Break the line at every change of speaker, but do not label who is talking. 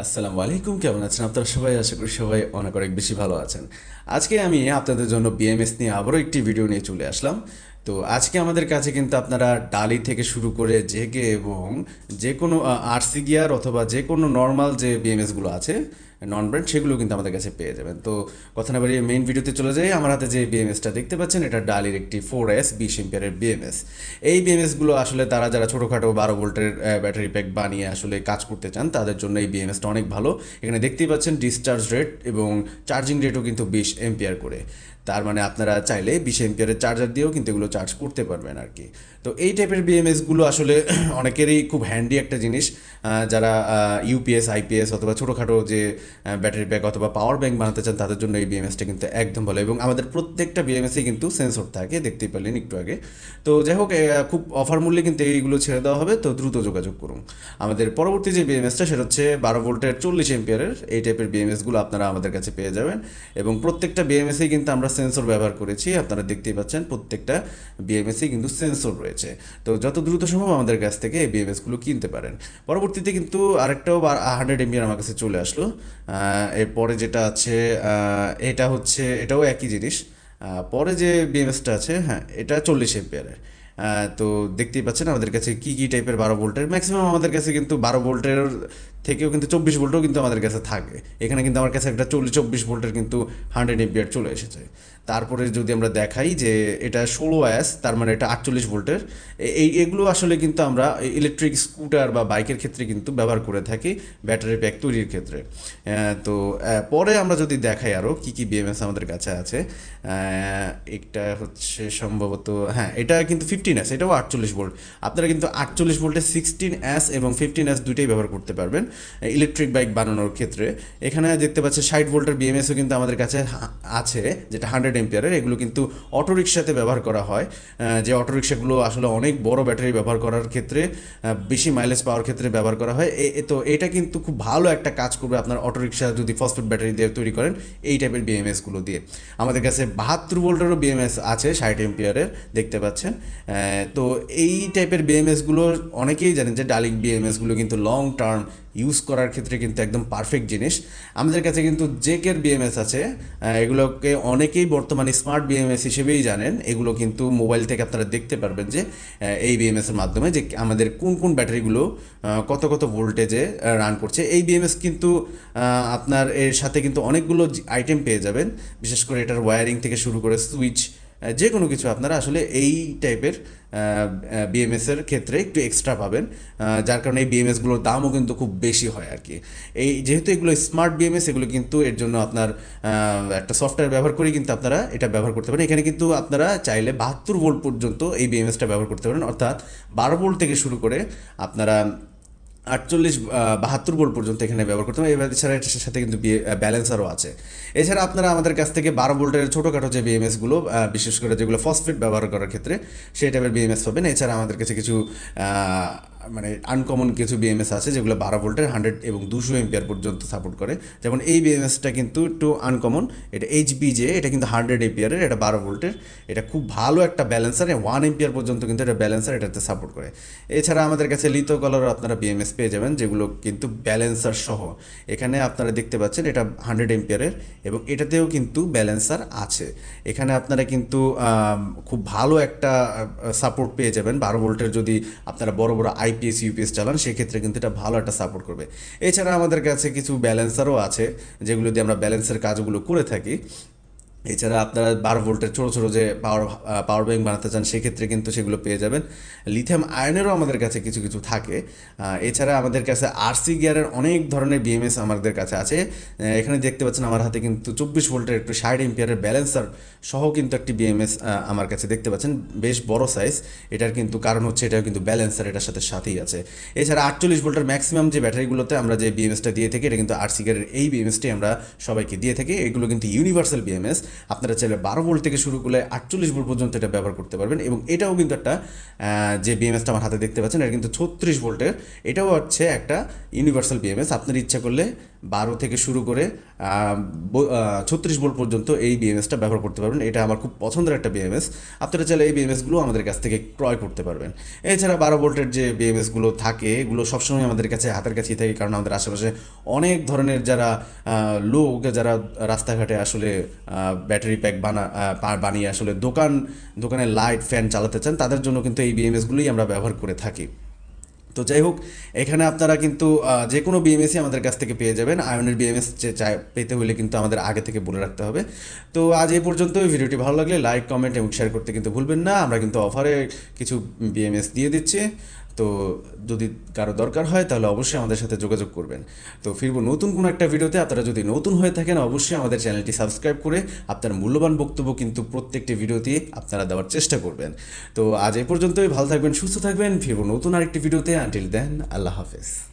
আসসালামু আলাইকুম, কেমন আছেন আপনারা সবাই? আশা করি সবাই অনেক অনেক বেশি ভালো আছেন। আজকে আমি আপনাদের জন্য বিএমএস নিয়ে আবারও একটি ভিডিও নিয়ে চলে আসলাম। তো আজকে আমাদের কাছে কিন্তু আপনারা ডালি থেকে শুরু করে জেকে এবং যে কোনো আরসি গিয়ার অথবা যে কোনো নর্মাল যে বিএমএসগুলো আছে নন ব্র্যান্ড সেগুলো কিন্তু আমাদের কাছে পেয়ে যাবেন। তো কথা না বাড়িয়ে মেইন ভিডিওতে চলে যাই। আমার হাতে যে বিএমএসটা দেখতে পাচ্ছেন, এটা ডালির একটি ফোর এস বিশ এম্পিয়ারের বিএমএস এই বিএমএসগুলো আসলে তারা যারা ছোটোখাটো বারো ভোল্টের ব্যাটারি প্যাক বানিয়ে আসলে কাজ করতে চান, তাদের জন্য এই বিএমএসটা অনেক ভালো। এখানে দেখতেই পাচ্ছেন ডিসচার্জ রেট এবং চার্জিং রেটও কিন্তু বিশ এম্পিয়ার করে। তার মানে আপনারা চাইলে বিশ এম্পিয়ারের চার্জার দিয়েও কিন্তু এগুলো চার্জ করতে পারবেন আর কি। তো এই টাইপের বিএমএসগুলো আসলে অনেকেরই খুব হ্যান্ডি একটা জিনিস। যারা ইউপিএস আইপিএস অথবা ছোটোখাটো যে ব্যাটারি ব্যাগ অথবা পাওয়ার ব্যাংক বানাতে চান, তাদের জন্য এই বিএমএসটা কিন্তু একদম ভালো। এবং আমাদের প্রত্যেকটা বিএমএসে কিন্তু সেন্সর থাকে, দেখতেই পারলেন একটু আগে। তো যাই হোক খুব অফার মূল্যে কিন্তু এইগুলো ছেড়ে দেওয়া হবে। তো দ্রুত যোগাযোগ করুন। আমাদের পরবর্তী যে বিএমএসটা সেটা হচ্ছে বারো ভোল্টের চল্লিশ এম্পিয়ারের এই টাইপের বিএমএসগুলো আপনারা আমাদের কাছে পেয়ে যাবেন। এবং প্রত্যেকটা বিএমএসেই কিন্তু আমরা সেন্সর ব্যবহার করেছি, আপনারা দেখতেই পাচ্ছেন প্রত্যেকটা বিএমএসেই কিন্তু সেন্সর রয়েছে। তো যত দ্রুত সম্ভব আমাদের কাছ থেকে এই বিএমএসগুলো কিনতে পারেন। পরবর্তীতে কিন্তু আরেকটাও হান্ড্রেড এমবিআর আমার কাছে চলে আসলো। এরপরে যেটা আছে এটা হচ্ছে, এটাও একই জিনিস। পরে যে বিএমএসটা আছে হ্যাঁ এটা চল্লিশ এম্পিয়ারের তো দেখতেই পাচ্ছেন আমাদের কাছে কী কী টাইপের বারো ভোল্টের। ম্যাক্সিমাম আমাদের কাছে কিন্তু বারো ভোল্টের থেকেও কিন্তু চব্বিশ ভোল্টও কিন্তু আমাদের কাছে থাকে। এখানে কিন্তু আমার কাছে একটা চল্লিশ চব্বিশ ভোল্টের কিন্তু হান্ড্রেড এম্পিয়ার চলে এসেছে। তারপরে যদি আমরা দেখাই যে এটা ষোলো অ্যাস তার মানে এটা আটচল্লিশ ভোল্টের। এই, এগুলো আসলে কিন্তু আমরা ইলেকট্রিক স্কুটার বা বাইকের ক্ষেত্রে কিন্তু ব্যবহার করে থাকি ব্যাটারি প্যাক তৈরির ক্ষেত্রে। তো পরে আমরা যদি দেখাই আরও কী কী বিএমএস আমাদের কাছে আছে এটা হচ্ছে সম্ভবত হ্যাঁ এটা কিন্তু ফিফটিন অ্যাস এটাও আটচল্লিশ ভোল্ট। আপনারা কিন্তু আটচল্লিশ ভোল্টের সিক্সটিন এস এবং ফিফটিন অ্যাস দুইটাই ব্যবহার করতে পারবেন। ইলেকট্রিক বাইক বানানোর ক্ষেত্রে। এখানে দেখতে পাচ্ছেন ষাট ভোল্টের বিএমএসও কিন্তু আমাদের কাছে আছে, যেটা হান্ড্রেড এম্পিয়ারের এগুলো কিন্তু অটোরিকশাতে ব্যবহার করা হয় যে অটোরিকশাগুলো আসলে অনেক বড় ব্যাটারি ব্যবহার করার ক্ষেত্রে বেশি মাইলেজ পাওয়ার ক্ষেত্রে ব্যবহার করা হয়। তো এটা কিন্তু খুব ভালো একটা কাজ করবে আপনার অটোরিকশা যদি ফসফেট ব্যাটারি দিয়ে তৈরি করেন, এই টাইপের বিএমএসগুলো দিয়ে। আমাদের কাছে বাহাত্তর ভোল্টেরও বিএমএস আছে ষাট এম্পিয়ারের দেখতে পাচ্ছেন। তো এই টাইপের বিএমএসগুলো অনেকেই জানেন যে ডালিক বিএমএসগুলো কিন্তু লং টার্ম ইউজ করার ক্ষেত্রে কিন্তু একদম পারফেক্ট জিনিস। আমাদের কাছে কিন্তু জেকের বিএমএস আছে। এগুলোকে অনেকেই বর্তমানে স্মার্ট বিএমএস হিসেবেই জানেন। এগুলো কিন্তু মোবাইল থেকে আপনারা দেখতে পারবেন যে এই বিএমএস এর মাধ্যমে যে আমাদের কোন কোন ব্যাটারিগুলো কত কত ভোল্টেজে রান করছে। এই বিএমএস কিন্তু আপনার এর সাথে কিন্তু অনেকগুলো আইটেম পেয়ে যাবেন। বিশেষ করে এটার ওয়্যারিং থেকে শুরু করে সুইচ যে কোনো কিছু আপনারা আসলে এই টাইপের বিএমএস এর ক্ষেত্রে একটু এক্সট্রা পাবেন। যার কারণে এই বিএমএসগুলোর দামও কিন্তু খুব বেশি হয় আর কি। এই যেহেতু এগুলো স্মার্ট বিএমএস এগুলো কিন্তু এর জন্য আপনার একটা সফটওয়্যার ব্যবহার করেই কিন্তু আপনারা এটা ব্যবহার করতে পারেন। এখানে কিন্তু আপনারা চাইলে বাহাত্তর ভোল্ট পর্যন্ত এই বিএমএসটা ব্যবহার করতে পারেন। অর্থাৎ বারো ভোল্ট থেকে শুরু করে আপনারা আটচল্লিশ বাহাত্তর বোর্ড পর্যন্ত এখানে ব্যবহার করতে হবে। এছাড়া এটার সাথে কিন্তু ব্যালেন্সারও আছে। এছাড়া আপনারা আমাদের কাছ থেকে বারো বোল্টের ছোটোখাটো যে বিএমএসগুলো বিশেষ করে যেগুলো ফসফেট ব্যবহার করার ক্ষেত্রে, সেই টাইপের বিএমএস পাবেন। এছাড়া আমাদের কাছে কিছু মানে আনকমন কিছু বিএমএস আছে যেগুলো বারো ভোল্টের হান্ড্রেড এবং দুশো এম্পিয়ার পর্যন্ত সাপোর্ট করে। যেমন এই বিএমএসটা কিন্তু একটু আনকমন এটা এইচবিজে এটা কিন্তু হান্ড্রেড এম্পিয়ারের এটা বারো ভোল্টের। এটা খুব ভালো একটা ব্যালেন্সার ওয়ান এম্পিয়ার পর্যন্ত কিন্তু এটা ব্যালেন্সার এটাতে সাপোর্ট করে। এছাড়া আমাদের কাছে লিথো কালারও আপনারা বিএমএস পেয়ে যাবেন, যেগুলো কিন্তু ব্যালেন্সার সহ। এখানে আপনারা দেখতে পাচ্ছেন এটা হান্ড্রেড এম্পিয়ারের এবং এটাতেও কিন্তু ব্যালেন্সার আছে। এখানে আপনারা কিন্তু খুব ভালো একটা সাপোর্ট পেয়ে যাবেন। বারো ভোল্টের যদি আপনারা বড় বড় আইপিএস, ইউপিএস চালান, সেক্ষেত্রে কিন্তু এটা ভালো একটা সাপোর্ট করবে। এছাড়া আমাদের কাছে কিছু ব্যালেন্সারও আছে, যেগুলো দিয়ে আমরা ব্যালেন্সের কাজগুলো করে থাকি। এছাড়া আপনারা বারো ভোল্টের ছোটো ছোটো যে পাওয়ার পাওয়ার ব্যাংক বানাতে চান, সেক্ষেত্রে কিন্তু সেগুলো পেয়ে যাবেন। লিথিয়াম আয়নেরও আমাদের কাছে কিছু কিছু থাকে। এছাড়া আমাদের কাছে আরসি গিয়ারের অনেক ধরনের বিএমএস আমাদের কাছে আছে। এখানে দেখতে পাচ্ছেন আমার হাতে কিন্তু চব্বিশ ভোল্টের একটু ষাট এম্পিয়ারের ব্যালেন্সার সহ কিন্তু একটি বিএমএস আমার কাছে দেখতে পাচ্ছেন। বেশ বড় সাইজ এটার কিন্তু কারণ হচ্ছে এটাও কিন্তু ব্যালেন্সার এটার সাথে সাথেই আছে। এছাড়া আটচল্লিশ ভোল্টের ম্যাক্সিমাম যে ব্যাটারিগুলোতে আমরা যে বিএমএসটা দিয়ে থাকি, এটা কিন্তু আরসি গিয়ারের এই বিএমএসটি আমরা সবাইকে দিয়ে থাকি। এগুলো কিন্তু ইউনিভার্সাল বিএমএস আপনারা চাইলে বারো ভোল্ট থেকে শুরু করলে আটচল্লিশ ভোল্ট পর্যন্ত এটা ব্যবহার করতে পারবেন এবং এটাও কিন্তু একটা যে বিএমএসটা আমার হাতে দেখতে পাচ্ছেন, এটা কিন্তু ছত্রিশ ভোল্টের, এটাও হচ্ছে একটা ইউনিভার্সাল বিএমএস আপনার ইচ্ছা করলে বারো থেকে শুরু করে ছত্রিশ ভোল্ট পর্যন্ত এই বিএমএসটা ব্যবহার করতে পারবেন। এটা আমার খুব পছন্দের একটা বিএমএস আপনারা চাইলে এই বিএমএসগুলো আমাদের কাছ থেকে ক্রয় করতে পারবেন। এছাড়া বারো ভোল্টের যে বিএমএসগুলো থাকে, এগুলো সবসময় আমাদের কাছে হাতের কাছেই থাকে, কারণ আমাদের আশেপাশে অনেক ধরনের যারা লোক, যারা রাস্তাঘাটে আসলে ব্যাটারি প্যাক বানা বানিয়ে আসলে দোকান দোকানে লাইট ফ্যান চালাতে চান, তাদের জন্য কিন্তু এই বিএমএসগুলোই আমরা ব্যবহার করে থাকি। তো যাই হোক, এখানে আপনারা কিন্তু যে কোনো বিএমএসই আমাদের কাছ থেকে পেয়ে যাবেন। আয়নের বিএমএস যে চাই, পেতে হলে কিন্তু আমাদের আগে থেকে বলে রাখতে হবে। তো আজ এই পর্যন্ত ভিডিওটি ভালো লাগলে লাইক কমেন্ট এবং শেয়ার করতে কিন্তু ভুলবেন না। আমরা কিন্তু অফারে কিছু বিএমএস দিয়ে দিচ্ছি। তো যদি কারও দরকার হয়, তাহলে অবশ্যই আমাদের সাথে যোগাযোগ করবেন। তো ফিরবো নতুন কোনো একটা ভিডিওতে। আপনারা যদি নতুন হয়ে থাকেন, অবশ্যই আমাদের চ্যানেলটি সাবস্ক্রাইব করে আপনার মূল্যবান বক্তব্য কিন্তু প্রত্যেকটি ভিডিওতে আপনারা দেওয়ার চেষ্টা করবেন। তো আজ এ পর্যন্তই। ভালো থাকবেন, সুস্থ থাকবেন। ফিরবো নতুন আরেকটি ভিডিওতে। আনটিল দেন আল্লাহ হাফেজ।